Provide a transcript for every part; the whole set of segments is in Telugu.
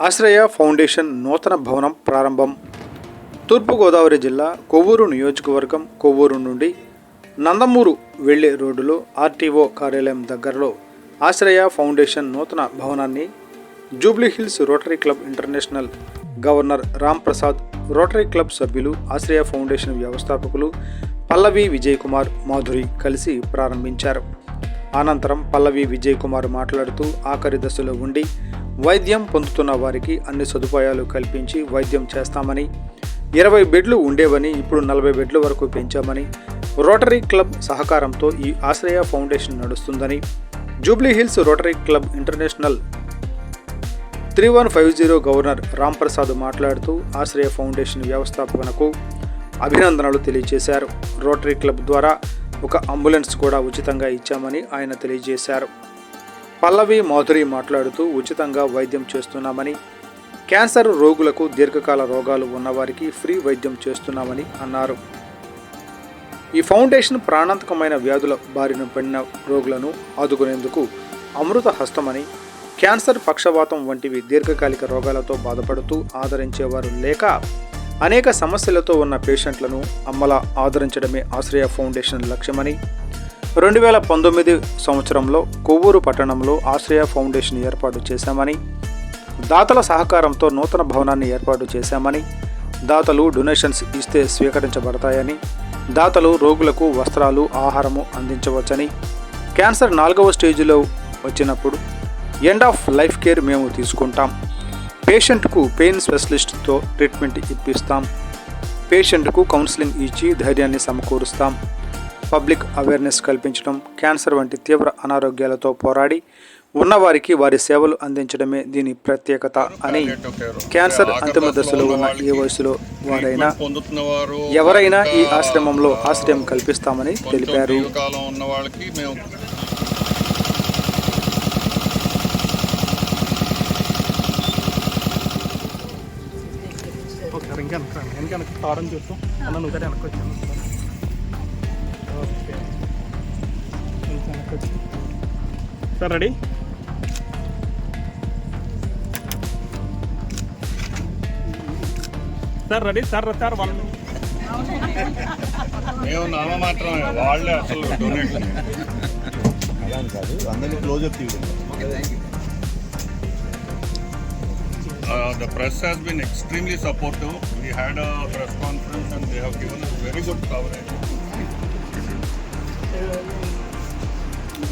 ఆశ్రయ ఫౌండేషన్ నూతన భవనం ప్రారంభం. తూర్పుగోదావరి జిల్లా కొవ్వూరు నియోజకవర్గం కొవ్వూరు నుండి నందమూరు వెళ్ళే రోడ్డులో ఆర్టీఓ కార్యాలయం దగ్గరలో ఆశ్రయ ఫౌండేషన్ నూతన భవనాన్ని Jubilee Hills rotary club international governor Ram Prasad rotary club సభ్యులు ఆశ్రయ ఫౌండేషన్ వ్యవస్థాపకులు పల్లవి విజయ్ కుమార్ మాధురి కలిసి ప్రారంభించారు. అనంతరం పల్లవి విజయ్ కుమార్ మాట్లాడుతూ ఆఖరి దశలో ఉండి వైద్యం పొందుతున్న వారికి అన్ని సదుపాయాలు కల్పించి వైద్యం చేస్తామని ఇరవై బెడ్లు ఉండేవని ఇప్పుడు నలభై బెడ్ల వరకు పెంచామని రోటరీ క్లబ్ సహకారంతో ఈ ఆశ్రయ ఫౌండేషన్ నడుస్తుందని Jubilee Hills rotary club international three one five zero governor Ramprasad మాట్లాడుతూ ఆశ్రయ ఫౌండేషన్ వ్యవస్థాపనకు అభినందనలు తెలియజేశారు. రోటరీ క్లబ్ ద్వారా ఒక అంబులెన్స్ కూడా ఉచితంగా ఇచ్చామని ఆయన తెలియజేశారు. పల్లవి మాధురి మాట్లాడుతూ ఉచితంగా వైద్యం చేస్తున్నామని క్యాన్సర్ రోగులకు దీర్ఘకాల రోగాలు ఉన్నవారికి ఫ్రీ వైద్యం చేస్తున్నామని అన్నారు. ఈ ఫౌండేషన్ ప్రాణాంతకమైన వ్యాధుల బారిన పడిన రోగులను ఆదుకునేందుకు అమృత హస్తమని క్యాన్సర్ పక్షవాతం వంటివి దీర్ఘకాలిక రోగాలతో బాధపడుతూ ఆదరించేవారు లేక అనేక సమస్యలతో ఉన్న పేషెంట్లను అమ్మలా ఆదరించడమే ఆశ్రయ ఫౌండేషన్ లక్ష్యమని రెండు వేల పంతొమ్మిది సంవత్సరంలో కొవ్వూరు పట్టణంలో ఆశ్రయ ఫౌండేషన్ ఏర్పాటు చేశామని దాతల సహకారంతో నూతన భవనాన్ని ఏర్పాటు చేశామని దాతలు డొనేషన్స్ ఇస్తే స్వీకరించబడతాయని దాతలు రోగులకు వస్త్రాలు ఆహారము అందించవచ్చని క్యాన్సర్ నాలుగవ స్టేజిలో వచ్చినప్పుడు ఎండ్ ఆఫ్ లైఫ్ కేర్ మేము తీసుకుంటాం. పేషెంట్కు పెయిన్ స్పెషలిస్ట్తో ట్రీట్మెంట్ ఇప్పిస్తాం. పేషెంట్కు కౌన్సిలింగ్ ఇచ్చి ధైర్యాన్ని సమకూరుస్తాం. పబ్లిక్ అవేర్నెస్ కల్పించడం క్యాన్సర్ వంటి తీవ్ర అనారోగ్యాలతో పోరాడి ఉన్నవారికి వారి సేవలు అందించడమే దీని ప్రత్యేకత అని క్యాన్సర్ అంతిమ దశలో ఉన్న ఏ వయసులో వారైనా వారు ఎవరైనా ఈ ఆశ్రమంలో ఆశ్రయం కల్పిస్తామని తెలిపారు. వెనక వెనక తాడని చూస్తాం అన్న నువ్వు వెనక్కి వచ్చాను కొంచెం వెనక్కి వచ్చి sir ready sir ready sir sir one మేము నామ మాత్రమే వాళ్ళే అసలు డొనేషన్ అలా అని కాదు అందరినీ క్లోజప్ తీయండి the press has been extremely supportive we had a press conference and they have given very good coverage ఇప్పుడే నేను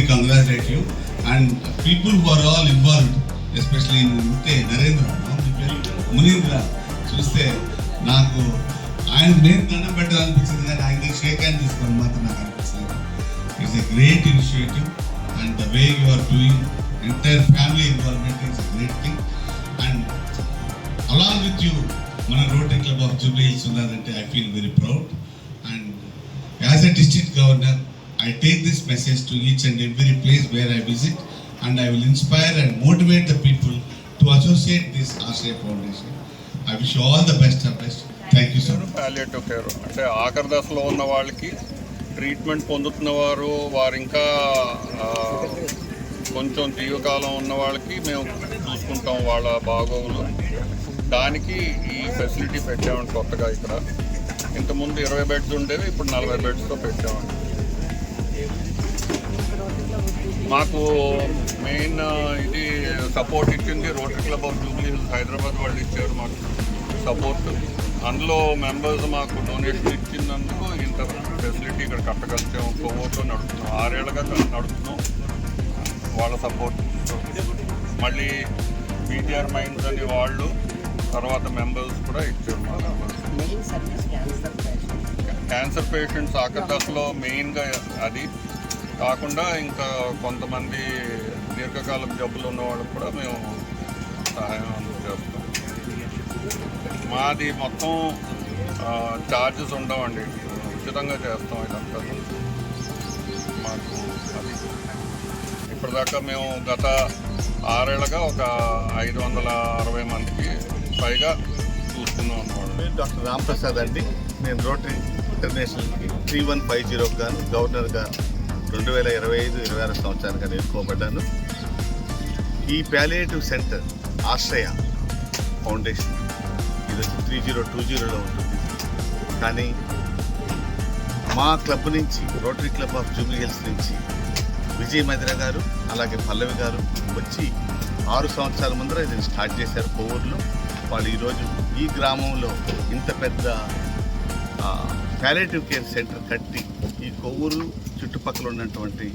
hearty congratulate you and people for all involved especially ఉంటే నరేంద్ర మునీంద్ర చూస్తే నాకు ఆయన నేను దండం పెట్టాలనిపించింది కానీ ఆయన దగ్గర షేక్ హ్యాండ్ తీసుకోవాలి మాత్రం నాకు అనిపించింది it's a great initiative and the way you are doing entire family involvement it's great thing and along with you మన rotary club of Jubilee Hills ఉన్నారంటే I feel very proud and as a district governor I take this message to each and every place where I visit and I will inspire and motivate the people to associate this Ashraya foundation I wish all the best of best thank you sir palliative care అంటే ఆఖర్ దశలో ఉన్న వాళ్ళకి ట్రీట్మెంట్ పొందుతున్న వారు వారు ఇంకా కొంచెం దీవకాలం ఉన్న వాళ్ళకి మేము చూసుకుంటాం వాళ్ళ బాగోగులు. దానికి ఈ ఫెసిలిటీ పెట్టామండి కొత్తగా ఇక్కడ. ఇంతకుముందు ఇరవై బెడ్స్ ఉండేవి ఇప్పుడు నలభై బెడ్స్తో పెట్టామండి. మాకు మెయిన్ ఇది సపోర్ట్ ఇచ్చింది rotary club of Jubilee Hills Hyderabad వాళ్ళు ఇచ్చారు మాకు సపోర్ట్ అందులో మెంబర్స్ మాకు డొనేషన్ ఇచ్చినందుకు ఇంత ఫెసిలిటీ ఇక్కడ కట్టగలిగాం కొవ్వతో నడుపుతున్నాం. ఆరేళ్ళగా నడుపుతున్నాం. వాళ్ళ సపోర్ట్ మళ్ళీ పీటీఆర్ మైండ్స్ అని వాళ్ళు తర్వాత మెంబర్స్ కూడా ఇచ్చారు మా మెంబర్స్ క్యాన్సర్ పేషెంట్స్ ఆకదశలో మెయిన్గా అది. కాకుండా ఇంకా కొంతమంది దీర్ఘకాలం జబ్బులు ఉన్న వాళ్ళకి కూడా మేము సహాయం అందజేస్తాం. మాది మొత్తం ఛార్జెస్ ఉండవండి. ఉచితంగా చేస్తాం ఇదంతా. మాకు అది. ఇప్పటిదాకా మేము గత ఆరేళ్ళగా ఒక ఐదు వందల అరవై మందికి పైగా చూస్తున్నాం అన్నమాట. డాక్టర్ రామ్ ప్రసాద్ అండి. నేను రోటరీ ఇంటర్నేషనల్కి త్రీ వన్ ఫైవ్ జీరోకి గాను గవర్నర్గా రెండు వేల ఇరవై ఐదు ఇరవై ఆరు సంవత్సరానికి ఎన్నుకోబడ్డాను. ఈ ప్యాలియేటివ్ సెంటర్ ఆశ్రయ ఫౌండేషన్ ఇది వచ్చి త్రీ జీరో టూ జీరోలో ఉంటుంది. కానీ మా క్లబ్ నుంచి rotary club of Jubilee Hills నుంచి విజయ్ మదిర గారు అలాగే పల్లవి గారు వచ్చి ఆరు సంవత్సరాల ముందర ఇది స్టార్ట్ చేశారు కొవ్వూరులో వాళ్ళు ఈరోజు ఈ గ్రామంలో ఇంత పెద్ద ప్యాలేటివ్ కేర్ సెంటర్ కట్టి ఈ కొవ్వూరు చుట్టుపక్కల ఉన్నటువంటి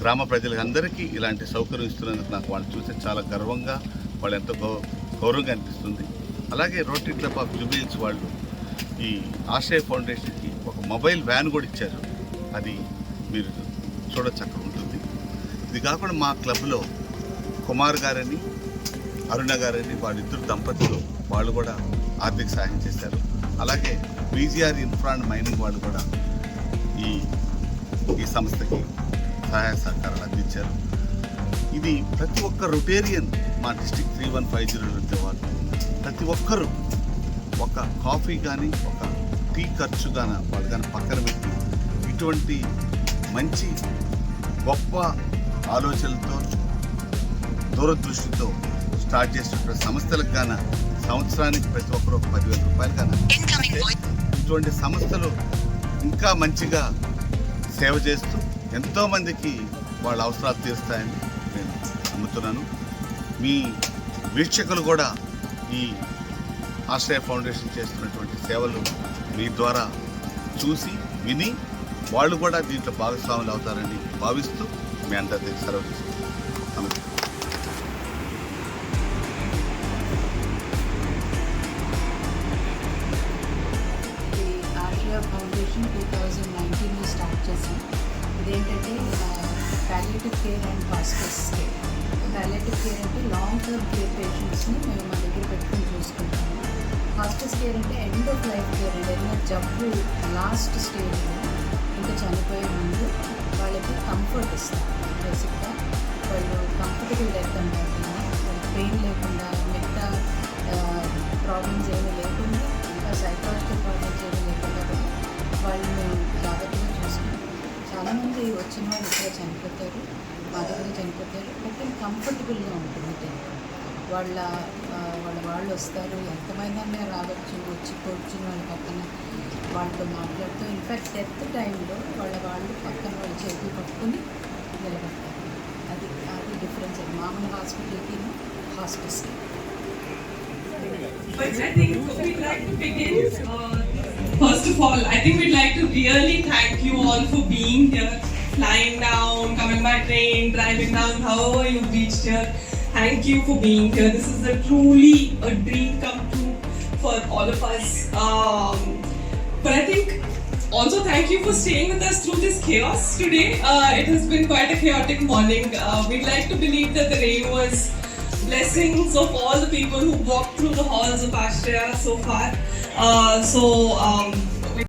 గ్రామ ప్రజలందరికీ ఇలాంటి సౌకర్యం ఇస్తున్నందుకు నాకు వాళ్ళు చూస్తే చాలా గర్వంగా వాళ్ళు ఎంతో గౌ గౌరవంగా అనిపిస్తుంది. అలాగే రోటరీ క్లబ్ ఆఫ్ జూబిల్స్ వాళ్ళు ఈ ఆశ్రయ ఫౌండేషన్కి ఒక మొబైల్ వ్యాన్ కూడా ఇచ్చారు. అది మీరు చూడొచ్చు ఉంటుంది. ఇది కాకుండా మా క్లబ్లో కుమార్ గారని అరుణ గారని వాళ్ళిద్దరు దంపతులు వాళ్ళు కూడా ఆర్థిక సహాయం చేశారు. అలాగే బీజీఆర్ ఇన్ఫ్రా అండ్ మైనింగ్ వాళ్ళు కూడా ఈ ఈ సంస్థకి సహాయ సహకారాలు అందించారు. ఇది ప్రతి ఒక్క రొటేరియన్ మా district three one five zero వాళ్ళు ప్రతి ఒక్కరూ ఒక కాఫీ కానీ ఒక టీ ఖర్చు కానీ వాళ్ళు కానీ పక్కన పెట్టి ఇటువంటి మంచి గొప్ప ఆలోచనలతో దూరదృష్టితో స్టార్ట్ చేసినటువంటి సంస్థలకు గాన సంవత్సరానికి ప్రతి ఒక్కరు ఒక పదివేల రూపాయలు గాన ఇటువంటి సంస్థలు ఇంకా మంచిగా సేవ చేస్తూ ఎంతోమందికి వాళ్ళ అవసరాలు తీరుస్తాయని నేను నమ్ముతున్నాను. మీ వీక్షకులు కూడా ఈ ఆశ్రయ ఫౌండేషన్ చేస్తున్నటువంటి సేవలు మీ ద్వారా చూసి విని వాళ్ళు కూడా దీంట్లో భాగస్వాములు అవుతారని భావిస్తూ మీ అందరికీ సెలవు తీసుకుంటాను నమస్తే టూ థౌజండ్ నైన్టీన్లో స్టార్ట్ చేసాం ఇదేంటంటే palliative care and hospitals care palliative care అంటే లాంగ్ టర్మ్ కేర్ పేషెంట్స్ని మేము మా దగ్గర పెట్టుకుని చూసుకుంటాము హాస్పిటల్స్ కేర్ అంటే ఎండ్ ఆఫ్ లైఫ్ కేర్ అంటే ఏదైనా జబ్బు లాస్ట్ స్టేజ్లో ఇంకా చనిపోయే ముందు వాళ్ళకి కంఫర్ట్ ఇస్తాం. బేసిక్గా వాళ్ళు కంఫర్టబుల్ డెత్ అంటారు వచ్చిన వాళ్ళు ఇక్కడ చనిపోతారు బాధపడి చనిపోతారు బట్ కంఫర్టబుల్గా ఉంటుంది టెంట్ వాళ్ళ వాళ్ళ వాళ్ళు వస్తారు ఎంతమంది రావచ్చు వచ్చి కూర్చుని వాళ్ళ పక్కన వాళ్ళతో మాట్లాడుతూ ఇన్ఫాక్ట్ డెత్ టైంలో వాళ్ళ వాళ్ళు పక్కన వాళ్ళ చేతులు పట్టుకుని నిలబడతారు. అది అది డిఫరెన్స్ అది. మామూలు హాస్పిటల్కి హాస్పిటల్స్కి But I think we'd like to begin. Uh, first of all, I think we'd like to really thank you all for being here, flying down, coming by train, driving down, however you reached here. Thank you for being here. This is a truly a dream come true for all of us. Um, but I think also thank you for staying with us through this chaos today. Uh, it has been quite a chaotic morning. Uh, we'd like to believe that the rain was blessings of all the people who walked through the halls of Ashtraya so far. Uh, so um,